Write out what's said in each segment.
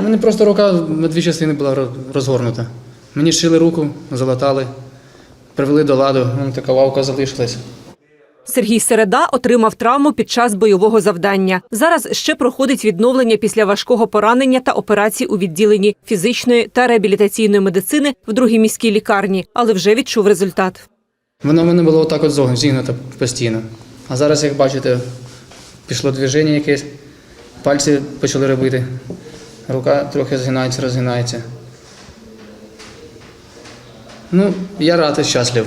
У мене просто рука на дві частини була розгорнута. Мені шили руку, залатали, привели до ладу, вон така лавка залишилась. Сергій Середа отримав травму під час бойового завдання. Зараз ще проходить відновлення після важкого поранення та операцій у відділенні фізичної та реабілітаційної медицини в другій міській лікарні, але вже відчув результат. Воно в мене було отак от зігнуто постійно. А зараз, як бачите, пішло движення якесь, пальці почали робити, рука трохи згинається, розгинається. Ну, я радий, щаслив.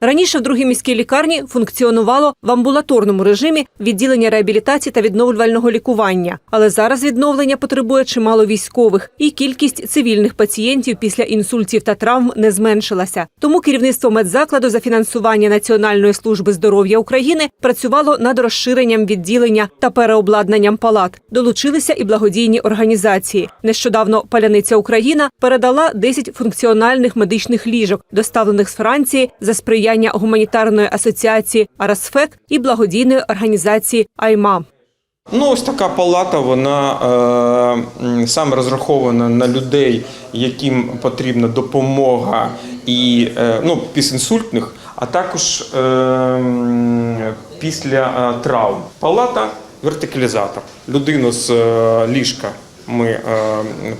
Раніше в другій міській лікарні функціонувало в амбулаторному режимі відділення реабілітації та відновлювального лікування. Але зараз відновлення потребує чимало військових, і кількість цивільних пацієнтів після інсультів та травм не зменшилася. Тому керівництво медзакладу за фінансування Національної служби здоров'я України працювало над розширенням відділення та переобладнанням палат. Долучилися і благодійні організації. Нещодавно Паляниця Україна передала 10 функціональних медичних ліжок, доставлених з Франції за сприяння гуманітарної асоціації Арасфек і благодійної організації Айма. Ну, ось така палата, вона е, саме розрахована на людей, яким потрібна допомога і е, ну, пісінсультних, а також е, після е, травм. Палата вертикалізатор. Людину з е, ліжка ми е,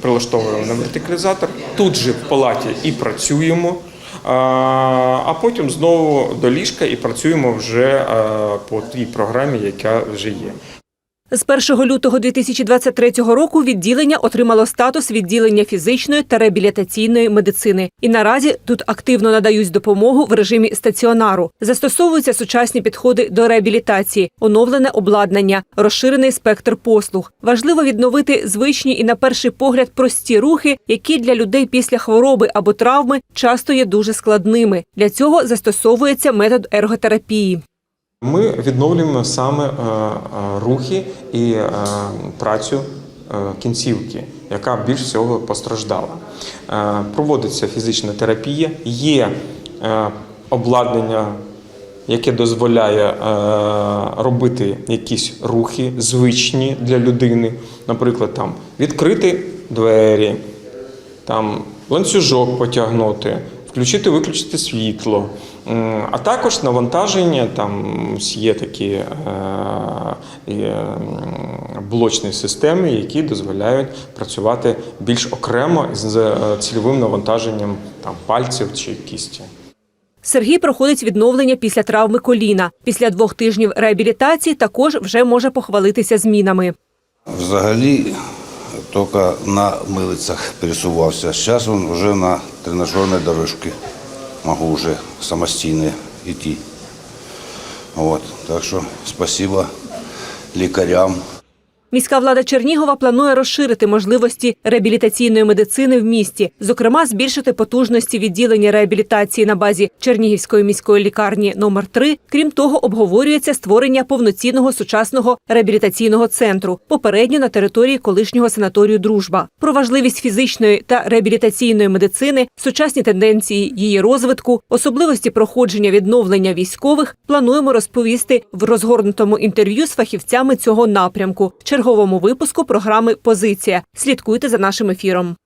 прилаштовуємо на вертикалізатор. Тут же в палаті і працюємо. А, потім знову до ліжка і працюємо вже е, по тій програмі, яка вже є. З 1 лютого 2023 року відділення отримало статус відділення фізичної та реабілітаційної медицини. І наразі тут активно надають допомогу в режимі стаціонару. Застосовуються сучасні підходи до реабілітації, оновлене обладнання, розширений спектр послуг. Важливо відновити звичні і на перший погляд прості рухи, які для людей після хвороби або травми часто є дуже складними. Для цього застосовується метод ерготерапії. Ми відновлюємо саме е, е, рухи і е, працю кінцівки, яка більш всього постраждала. Проводиться фізична терапія, є обладнання, яке дозволяє робити якісь рухи звичні для людини, наприклад, там відкрити двері, там ланцюжок потягнути, включити, виключити світло, а також навантаження. Там є такі е, е, блочні системи, які дозволяють працювати більш окремо з е, цільовим навантаженням там пальців чи кісті. Сергій проходить відновлення після травми коліна. Після двох тижнів реабілітації також вже може похвалитися змінами. Взагалі тільки на милицях пересувався. Зараз він вже на тренажерній дорожці. Можу уже самостійно йти. От. Так що спасибо лікарям. Міська влада Чернігова планує розширити можливості реабілітаційної медицини в місті, зокрема, збільшити потужності відділення реабілітації на базі Чернігівської міської лікарні номер 3 Крім того, обговорюється створення повноцінного сучасного реабілітаційного центру, попередньо на території колишнього санаторію Дружба. Про важливість фізичної та реабілітаційної медицини, сучасні тенденції її розвитку, особливості проходження відновлення військових плануємо розповісти в розгорнутому інтерв'ю з фахівцями цього напрямку черговому випуску програми Позиція. Слідкуйте за нашим ефіром.